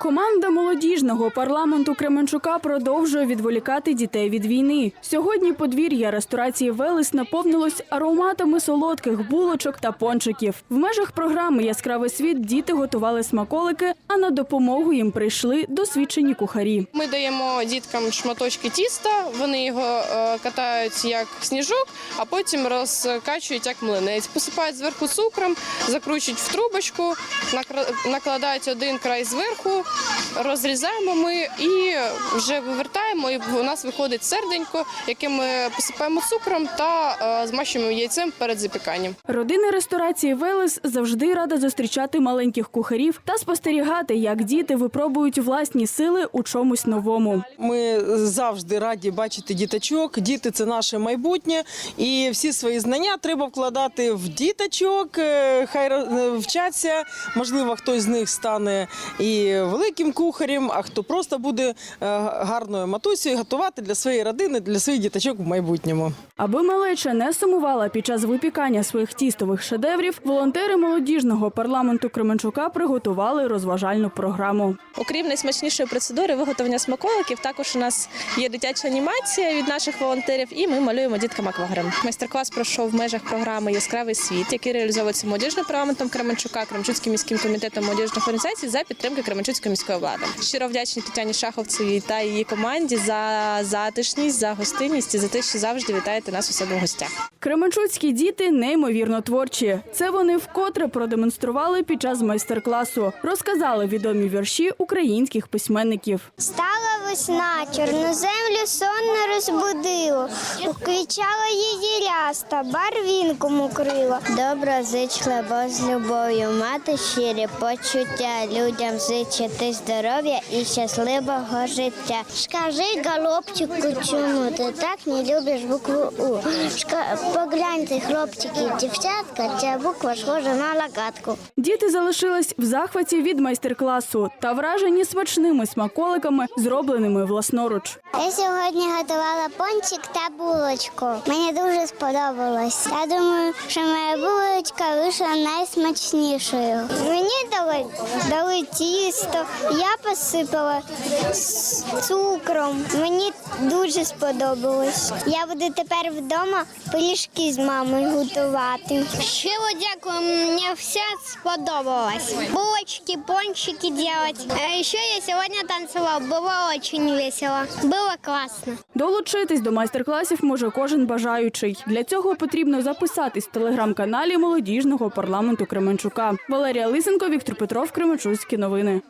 Команда молодіжного парламенту Кременчука продовжує відволікати дітей від війни. Сьогодні подвір'я ресторації Велес наповнилось ароматами солодких булочок та пончиків. В межах програми Яскравий світ діти готували смаколики, а на допомогу їм прийшли досвідчені кухарі. Ми даємо діткам шматочки тіста, вони його е, катають як сніжок, а потім розкачують як млинець. Посипають зверху цукром, закручують в трубочку, накладають один край зверху, розрізаємо ми і вже вивертаємо. І у нас виходить серденько, яке ми посипаємо цукром та е, змащуємо яйцем перед запіканням. Родина ресторації Велес завжди рада зустрічати маленьких кухарів та спостерігати, як діти випробують власні сили у чомусь новому. Ми завжди раді бачити діточок. Діти це наше майбутнє, і всі свої знання треба вкладати в діточок. е, Хай ро- вчаться. Можливо, хтось з них стане і великим кухарем, а хто просто буде е, гарною матусею готувати для своєї родини, для своїх діточок в майбутньому. Аби малеча не сумувала під час випікання своїх тістових шедеврів, волонтери молодіжного парламенту Кременчука приготували розважальну програму. Окрім найсмачнішої процедури виготовлення смаколиків, також у нас є дитяча анімація від наших волонтерів, і ми малюємо діткам акваграм. Майстер-клас пройшов в межах програми Яскравий світ, який реалізовується молодіжним парламентом Кременчука, Кременчуцьким міським комітетом молодіжних організацій за підтримки Кременчуцької міської влади. Щиро вдячні Тетяні Шаховцевій та її команді за затишність, за гостинність і за те, що завжди вітаєте нас у себе в гостях. Кременчуцькі діти неймовірно творчі. Це вони вкотре продемонстрували під час майстер-класу. Розказали відомі вірші українських письменників. Стала весна, чорну землю сонно розбудило, уквічала її ряста, барвінком укрила. Добро зичливо з любов'ю, мати щирі почуття, людям зичити здоров'я і щасливого життя. Скажи, голубчику, чому ти так не любиш букву У? Погляньте, хлопчики і дівчатка, ця буква схожа на лагатку. Діти залишились в захваті від майстер-класу та вражені смачними смаколиками, зробленими власноруч. Я сьогодні готувала пончик та булочку. Мені дуже сподобалось. Я думаю, що моя булочка вийшла найсмачнішою. Мені дали, дали тісто, я посипала з цукром. Мені дуже сподобалось. Я буду тепер вдома пиріжки з мамою готувати. Щиро дякую, мені все сподобалось. Булочки, пончики делать. А ще я сьогодні танцювала, було дуже весело. Було класно. Долучитись до майстер-класів може кожен бажаючий. Для цього потрібно записатись в телеграм-каналі молодіжного парламенту Кременчука. Валерія Лисенко, Віктор Петров, Кременчуцькі новини.